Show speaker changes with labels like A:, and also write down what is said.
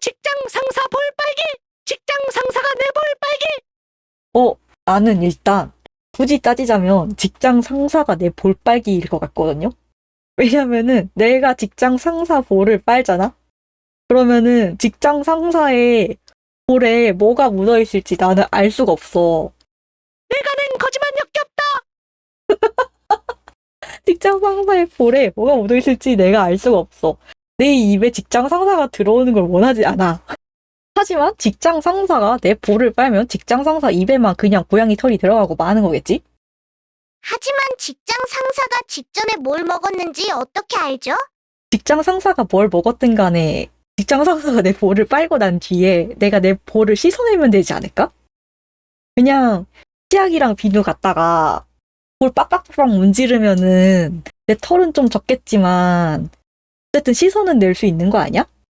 A: 직장 상사 볼 빨기! 직장 상사가 내 볼 빨기!
B: 어, 나는 일단 굳이 따지자면 직장 상사가 내 볼빨기일 것 같거든요. 왜냐면은 내가 직장 상사 볼을 빨잖아? 그러면은 직장 상사의 볼에 뭐가 묻어 있을지 나는 알 수가 없어.
A: 내가 낸 거짓말 역겹다!
B: 직장 상사의 볼에 뭐가 묻어 있을지 내가 알 수가 없어. 내 입에 직장 상사가 들어오는 걸 원하지 않아. 하지만 직장 상사가 내 볼을 빨면 직장 상사 입에만 그냥 고양이 털이 들어가고 마는 거겠지?
C: 하지만 직장 상사가 직전에 뭘 먹었는지 어떻게 알죠?
B: 직장 상사가 뭘 먹었든 간에 직장 상사가 내 볼을 빨고 난 뒤에 내가 내 볼을 씻어내면 되지 않을까? 그냥 치약이랑 비누 갖다가 볼 빡빡빡 문지르면은 내 털은 좀 적겠지만 어쨌든 씻어는 낼수 있는 거 아니야?